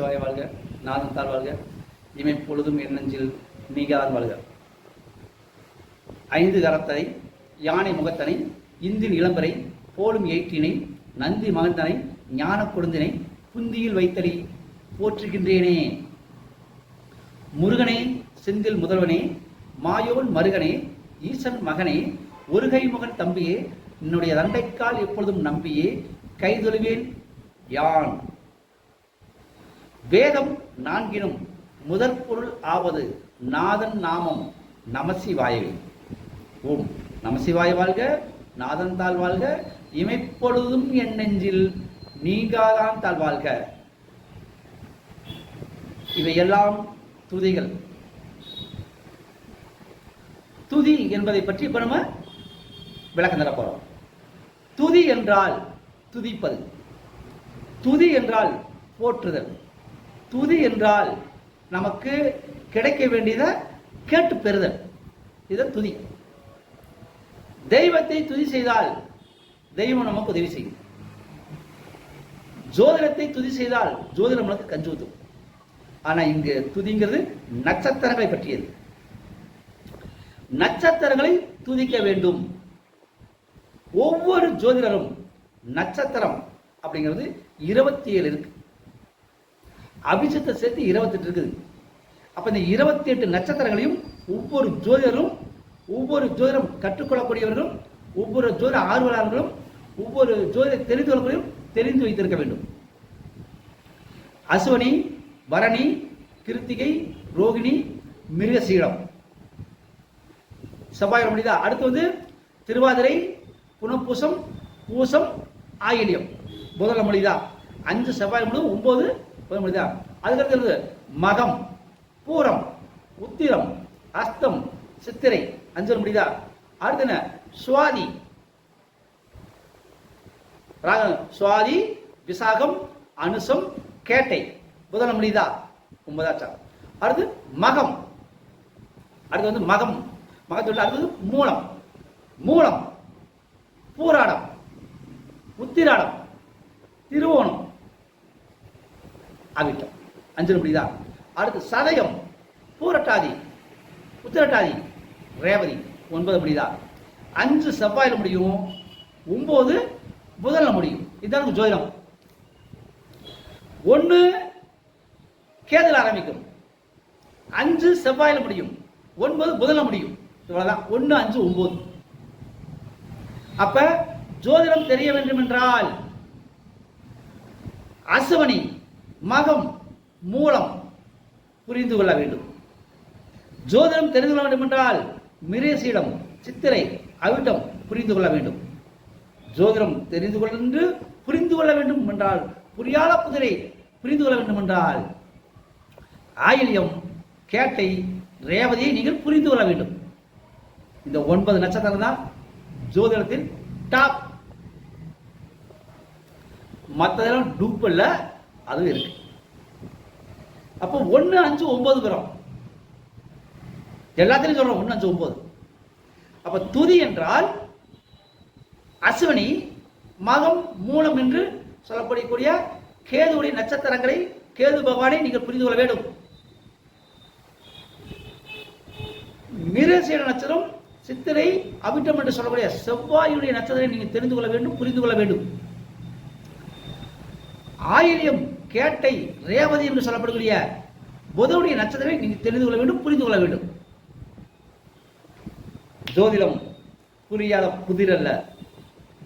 சிவாய வாழ்க நாதத்தால் வாழ்க இமை பொழுதும் எண்ணஞ்சில் நெஞ்சில் வாழ்க. ஐந்து கரத்தனை யானை முகத்தனை இந்தின் இளம்பரை போலும் எயிற்றினை நந்தி மகந்தனை ஞான கொழுந்தினை புந்தியில் வைத்தடி போற்றுகின்றேனே. முருகனே செந்தில் முதல்வனே மாயோன் மருகனே ஈசன் மகனே ஒருகை முகன் தம்பியே என்னுடைய தண்டைக்கால் எப்பொழுதும் நம்பியே கைதொழுவேன் யான். வேதம் நான்கினும் முதற் பொருள் ஆவது நாதன் நாமம் நமசிவாயவே. ஓம். நமசிவாய வாழ்க நாதன் தாழ் வாழ்க இமைப்பொழுதும் என் நெஞ்சில் நீங்காதான் தாழ் வாழ்க. இவையெல்லாம் துதிகள். துதி என்பதை பற்றி இப்ப நம்ம விளக்கம் தர போகிறோம் துதி என்றால் துதிப்பது. துதி என்றால் போற்றுதல். துதி என்றால் நமக்கு கிடைக்க வேண்டியதை கேட்டு பெறுதல். இது துதி. தெய்வத்தை துதி செய்தால் தெய்வம் நமக்கு உதவி செய்யும். ஜோதிடத்தை துதி செய்தால் ஜோதிடம் நமக்கு கஞ்சி ஊத்தும். ஆனா இங்கு துதிங்கிறது நட்சத்திரங்களை பற்றியது. நட்சத்திரங்களை துதிக்க வேண்டும். ஒவ்வொரு ஜோதிடரும் நட்சத்திரம் அப்படிங்கிறது இருபத்தி ஏழு இருக்கு. அபிஷத்தை சேர்த்து இருபத்தெட்டு இருக்குது. அப்போ இந்த இருபத்தி எட்டு நட்சத்திரங்களையும் ஒவ்வொரு ஜோதிடரும் ஒவ்வொரு ஜோதிடம் கற்றுக்கொள்ளக்கூடியவர்களும் ஒவ்வொரு ஜோதிட ஆர்வலர்களும் ஒவ்வொரு ஜோதிட தெரிந்து கொள்ளக்கூடியும் தெரிந்து வைத்திருக்க வேண்டும். அசுவனி பரணி கிருத்திகை ரோகிணி மிருகசீலம் செவ்வாய் முடிதா அடுத்து வந்து திருவாதிரை புனப்பூசம் பூசம் ஆயிலியம். முதல மொழிதான் அஞ்சு செவ்வாய் முழு ஒன்பது புதன் முடியுதா அதுக்கடுத்து இருக்குது மகம் பூரம் உத்திரம் அஸ்தம் சித்திரை. அஞ்சல் முடியுதா? அடுத்து என்ன? சுவாதி. ராகம் சுவாதி விசாகம் அனுசம் கேட்டை. புதனம் முடியுதா? ஒன்பதாச்சாரம் அடுத்து மகம். அடுத்து வந்து மகம். மகத்தொழில் அடுத்தது மூலம். மூலம். பூராடம். உத்திராடம். திருவோணம். ஆகிட்டோம் அஞ்சு முடியுதா அடுத்து சதயம் பூரட்டாதி உத்திரட்டாதி ரேவதி ஒன்பது முடியுதா அஞ்சு செவ்வாயில முடியும் ஒன்பது புதனில் முடியும். இதுதான் ஜோதிடம். ஒன்று கேதுல ஆரம்பிக்கும். அஞ்சு செவ்வாயில முடியும் ஒன்பது புதனில் முடியும். இவ்வளவுதான். ஒன்று அஞ்சு ஒன்பது அப்ப ஜோதிடம் தெரிய வேண்டும் என்றால் அசுவனி மகம் மூலம் புரிந்து கொள்ள வேண்டும். ஜோதிடம் தெரிந்து கொள்ள வேண்டும் என்றால் மிரேசியிடம் சித்திரை அவிட்டம் புரிந்து கொள்ள வேண்டும். ஜோதிடம் தெரிந்து கொள்ளென்று புரிந்து கொள்ள வேண்டும் என்றால் புரியாத புதிரை புரிந்து கொள்ள வேண்டும் என்றால் ஆயிலியம் கேட்டை ரேவதியை நீங்கள் புரிந்து கொள்ள வேண்டும். இந்த ஒன்பது நட்சத்திரம் தான் ஜோதிடத்தில் டாப் மற்றதெல்லாம் டூப் இல்லை அதுவும் இருக்கு. அப்போ ஒன்று அஞ்சு ஒன்பது கிராம் எல்லாத்திலையும் சொல்றோம் ஒன்று அஞ்சு ஒன்பது. அப்ப துதி என்றால் அசுவனி மகம் மூலம் என்று சொல்லப்படக்கூடிய கேதுவுடைய நட்சத்திரங்களை கேது பகவானை நீங்கள் புரிந்து கொள்ள வேண்டும். மிருகசீர நட்சத்திரம் சித்திரை அவிட்டம் என்று சொல்லக்கூடிய செவ்வாயுடைய நட்சத்திரம் நீங்கள் தெரிந்து கொள்ள வேண்டும் புரிந்து கொள்ள வேண்டும். ஆயிரம் கேட்டை ரேவதி என்று சொல்லப்படக்கூடிய புதனுடைய நட்சத்திரமே நீங்கள் தெரிந்து கொள்ள வேண்டும் புரிந்து கொள்ள வேண்டும். ஜோதிடம் புரியாத புதிர் அல்ல.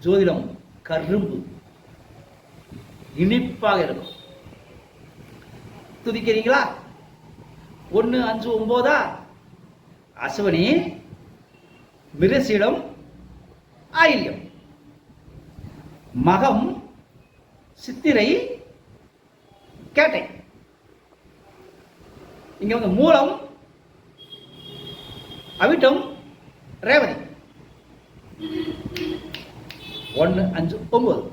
ஜோதிடம் கரும்பு. இனிப்பாக இருக்கும். துதிக்கிறீங்களா? ஒன்று அஞ்சு ஒம்போதா? அசுவனி மிருசிடம் ஆயில்யம். மகம் சித்திரை கேட்டேன். இங்க வந்து மூலம் அவிட்டம் ரேவதி. ஒன்று அஞ்சு ஒன்பது.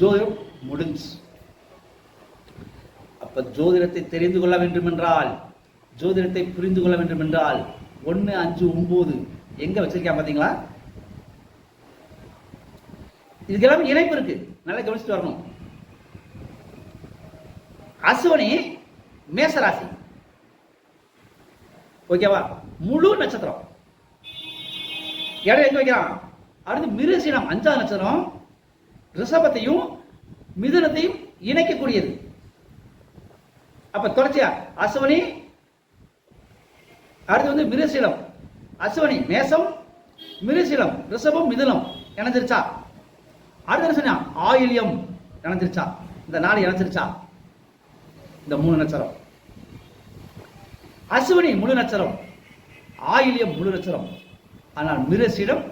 ஜோதிடம் முடிஞ்சு. அப்ப ஜோதிடத்தை தெரிந்து கொள்ள வேண்டும் என்றால் ஜோதிடத்தை புரிந்து கொள்ள வேண்டும் என்றால் ஒன்று அஞ்சு ஒன்பது எங்க வச்சிருக்கேன் பாத்தீங்களா? இதுக்கெல்லாம் இணைப்பு இருக்கு. நல்லா கவனிச்சுட்டு வரணும். அஸ்வினி மேசராசி. ஓகேவா முழு நட்சத்திரம். இடம் எங்க வைக்கிறான்? அடுத்து மிருசீனம் அஞ்சாவது நட்சத்திரம். ரிஷபத்தையும் மிதுனத்தையும் இணைக்கக்கூடியது. அப்ப தொடர்ச்சியா? அசுவனி அடுத்து வந்து மிருசீலம் அசுவனி மேசம் மிருசீலம் ரிஷபம் மிதுனம் இணைஞ்சிருச்சா? அடுத்த சொன்னா? ஆயில்யம் இணைஞ்சிருச்சா? இந்த நாடு இணைஞ்சிருச்சா? இந்த மூணு நட்சத்திரம். அஸ்வினி முழு நட்சத்திரம் ஆயில்யம் முழு நட்சத்திரம். ஆனால் மிருசிடம்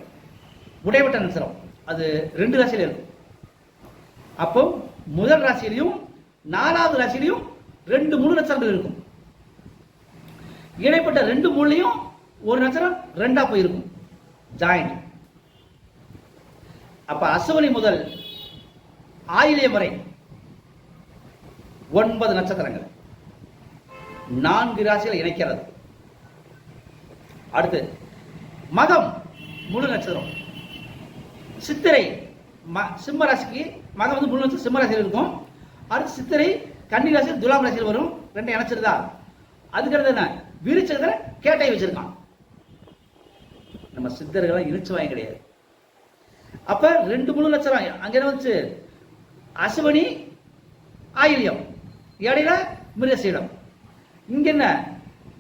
உடைவட்ட நட்சத்திரம். அது ரெண்டு ராசியில் இருக்கும். அப்போ முதல் ராசியிலையும் நாலாவது ராசியிலையும் ரெண்டு மூணு நட்சத்திரங்கள் இருக்கும். இடைப்பட்ட ரெண்டு மூணுலையும் ஒரு நட்சத்திரம் ரெண்டா போயிருக்கும். ஜாயிண்ட் அப்ப அசுவனி முதல் ஆயிலியம் வரை ஒன்பது நட்சத்திரங்கள். நான்கு ராசிகளை இணைக்கிறது. அடுத்து மகம் முழு நட்சத்திரம். சித்திரை ம சிம்ம ராசிக்கு மகம் வந்து முழு நட்சத்திரம் சிம்ம ராசியில் இருக்கும். அடுத்து சித்திரை கன்னி ராசியில் துலாம் ராசியில் வரும். ரெண்டு இணைச்சிருதா? அதுக்கடுத்து என்ன? விரிச்சதுல கேட்டை வச்சிருக்கான். நம்ம சித்தர்கள்லாம் இனிச்சு வாங்க கிடையாது. அப்ப ரெண்டு முழு நட்சத்திரம். அங்க என்ன வந்துச்சு? அசுவனி ஆயில்யம். இடையில மிருகசீடம் இங்க என்ன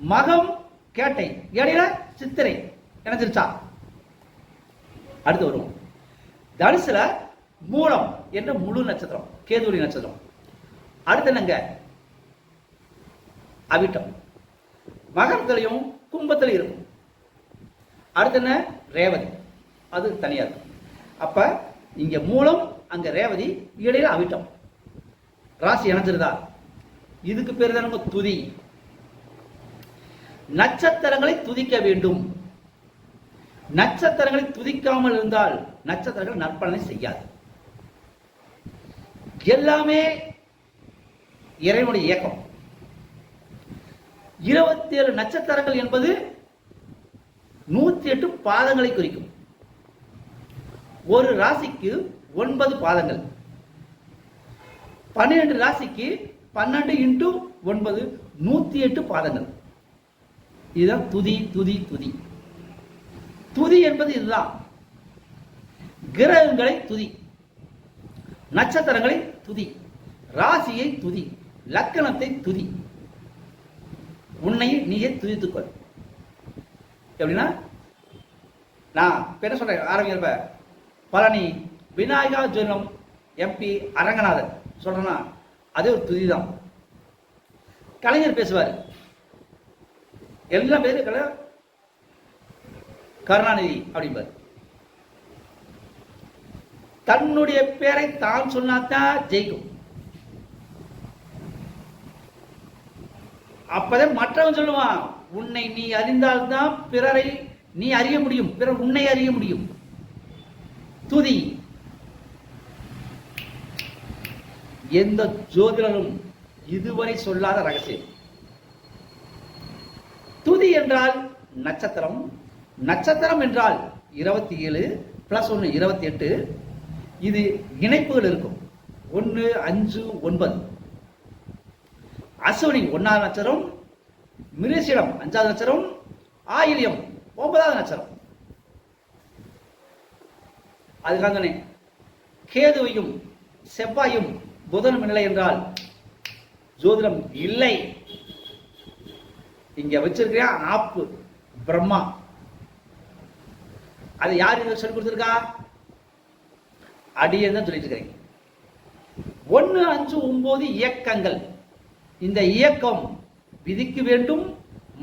மகம் கேட்டை. இடையில சித்திரை. இணைஞ்சிருச்சா? அடுத்து வருவோம். தனுசுல மூலம் என்ற முழு நட்சத்திரம் கேதுரி நட்சத்திரம். அடுத்து என்னங்க? அவிட்டம். மகரத்திலையும் கும்பத்திலையும் இருக்கும். அடுத்து என்ன? ரேவதி. அது தனியா இருக்கும். அப்ப இங்க மூலம் அங்க ரேவதி இடையில அவிட்டம். ராசி இணைஞ்சிருதா? இதுக்கு பேர் தான் நம்ம துதி. நட்சத்திரங்களை துதிக்க வேண்டும். நட்சத்திரங்களை துதிக்காமல் இருந்தால் நட்சத்திரங்கள் நற்பலனை செய்யாது. எல்லாமே இறைவனுடைய இயக்கம். இருபத்தி ஏழு நட்சத்திரங்கள் என்பது நூத்தி எட்டு பாதங்களை குறிக்கும். ஒரு ராசிக்கு ஒன்பது பாதங்கள். பன்னிரண்டு ராசிக்கு பன்னெண்டு இன்ட்டு ஒன்பது நூத்தி எட்டு பாதங்கள். இதுதான் துதி துதி துதி. துதி என்பது இதுதான். கிரகங்களை துதி. நட்சத்திரங்களை துதி. ராசியை துதி. லக்கணத்தை துதி. உன்னை நீயே துதித்துக்கொள். எப்படின்னா நான் இப்ப என்ன சொல்றேன் ஆரம்பிக்கிறப்ப பழனி விநாயகா ஜெனம் எம்பி அரங்கநாதன். சொல்றேன்னா அதே ஒரு துதி தான் கலைஞர் பேசுவார். எல்லா பேரும் கலை கருணாநிதி அப்படிம்பார். தன்னுடைய பேரை தான் சொன்னாதான் ஜெயிக்கும். அப்பதான் மற்றவன் சொல்லுவான் உன்னை நீ அறிந்தால்தான் பிறரை நீ அறிய முடியும். பிறர் உன்னை அறிய முடியும். துதி. எந்த ஜோதிடரும் இதுவரை சொல்லாத ரகசியம். துதி என்றால் நட்சத்திரம். நட்சத்திரம் என்றால் இருபத்தி ஏழு பிளஸ் ஒன்று இருபத்தி எட்டு இது இணைப்புகள் இருக்கும். ஒன்று அஞ்சு ஒன்பது. அஸ்வினி ஒன்னாவது நட்சத்திரம் மிருசிடம் அஞ்சாவது நட்சத்திரம் ஆயில்யம் ஒன்பதாவது நட்சத்திரம். அதுக்காக கேதுவையும் செவ்வாயும் புதனும் இல்லை என்றால் ஜோதிடம் இல்லை. இங்க வச்சிருக்கிற ஆப்பு பிரம்மா. அது யார் இதை சொல்லி கொடுத்துருக்கா? அடியே தான் சொல்லிட்டு இருக்கிறீங்க ஒன்று அஞ்சு ஒன்பது இயக்கங்கள். இந்த இயக்கம் விதிக்க வேண்டும்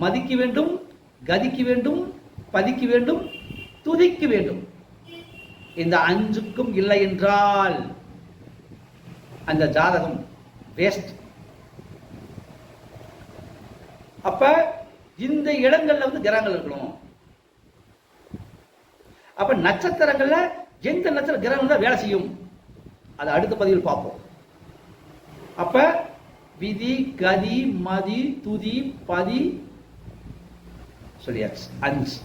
மதிக்க வேண்டும் கதிக்க வேண்டும் பதிக்க வேண்டும் துதிக்க வேண்டும். இந்த அஞ்சுக்கும் இல்லை என்றால் அந்த ஜாதகம் வேஸ்ட் அப்ப இந்த இடங்கள்ல வந்து கிரகங்கள் இருக்கணும். அப்ப நட்சத்திரங்கள்ல எந்த நட்சத்திர கிரகங்கள் தான் வேலை செய்யும்? அதை அடுத்த பதிவில் பார்ப்போம். அப்ப விதி கதி மதி துதி பதி சொல்லியாச்சு. அஞ்சு.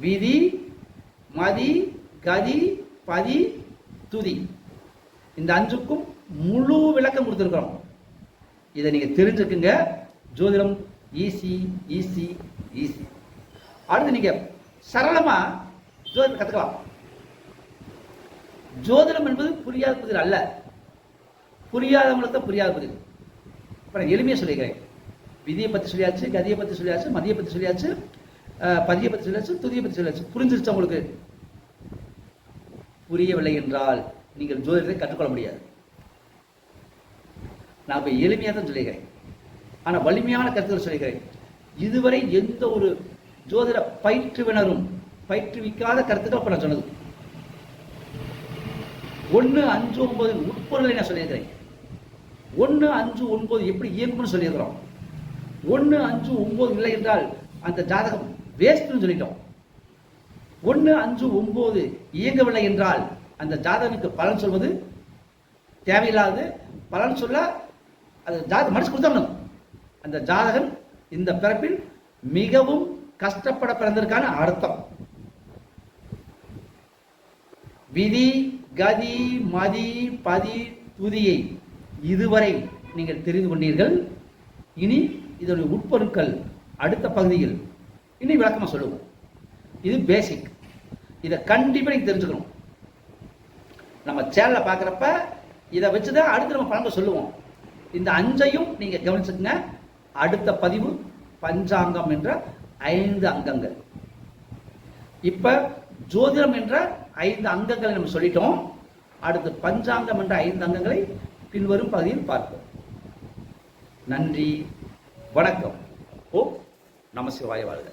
விதி மதி கதி பதி துதி. இந்த அஞ்சுக்கும் முழு விளக்கம் கொடுத்துருக்குறோம் இதை நீங்கள் தெரிஞ்சுக்குங்க. ஜோதிடம் ஈஸி ஈஸி ஈஸி அடுத்து நீங்கள் சரளமாக ஜோதிடம் கற்றுக்கலாம் ஜோதிடம் என்பது புரியாத புதிர் அல்ல. புரியாதவங்களுக்கு தான் புரியாத புதிர். இப்போ நான் எளிமையாக சொல்லிக்கிறேன். விதியை பற்றி சொல்லியாச்சு கதியை பற்றி சொல்லியாச்சு மதியை பற்றி சொல்லியாச்சு பதியை பற்றி சொல்லியாச்சு துதியை பற்றி சொல்லியாச்சு. புரிஞ்சிருச்சு உங்களுக்கு? புரியவில்லை என்றால் நீங்கள் ஜோதிடத்தை கற்றுக்கொள்ள முடியாது. நான் இப்போ எளிமையாக தான் சொல்லிக்கிறேன். ஆனால் வலிமையான கருத்துக்கள் சொல்லிக்கிறேன். இதுவரை எந்த ஒரு ஜோதிட பயிற்றுவினரும் பயிற்றுவிக்காத கருத்துக்கள் இப்போ நான் சொன்னது. ஒன்று அஞ்சு ஒன்பது உட்பொருளை நான் சொல்லியிருக்கிறேன். ஒன்று அஞ்சு ஒன்பது எப்படி இயங்கும்னு சொல்லியிருக்கிறோம். ஒன்று அஞ்சு ஒன்பது இல்லை என்றால் அந்த ஜாதகம் வேஸ்ட்னு சொல்லிட்டோம். ஒன்று அஞ்சு ஒன்பது இயங்கவில்லை என்றால் அந்த ஜாதகனுக்கு பலன் சொல்வது தேவையில்லாது. பலன் சொல்ல அது ஜாதகம் மனசு கொடுத்தரணும் அந்த ஜாதகன் இந்த பிறப்பில் மிகவும் கஷ்டப்பட பிறந்திருக்கான அர்த்தம். விதி கதி மதி பதி துதியை இதுவரை நீங்கள் தெரிந்து கொண்டீர்கள். இனி இதனுடைய உட்பொருட்கள் அடுத்த பகுதியில் இனி விளக்கமா சொல்லுவோம். இது பேசிக் இதை கண்டிப்பாக நீங்கள் தெரிஞ்சுக்கணும். நம்ம சேனலை பார்க்குறப்ப இதை வச்சு தான் அடுத்து நம்ம பழங்க சொல்லுவோம். இந்த அஞ்சையும் நீங்கள் கவனிச்சுக்கங்க. அடுத்த பதிவு பஞ்சாங்கம் என்ற ஐந்து அங்கங்கள். இப்ப ஜோதிடம் என்ற ஐந்து அங்கங்களை நம்ம சொல்லிட்டோம். அடுத்து பஞ்சாங்கம் என்ற ஐந்து அங்கங்களை பின்வரும் பகுதியில் பார்ப்போம். நன்றி வணக்கம். ஓ நமசிவாய வாழ்க.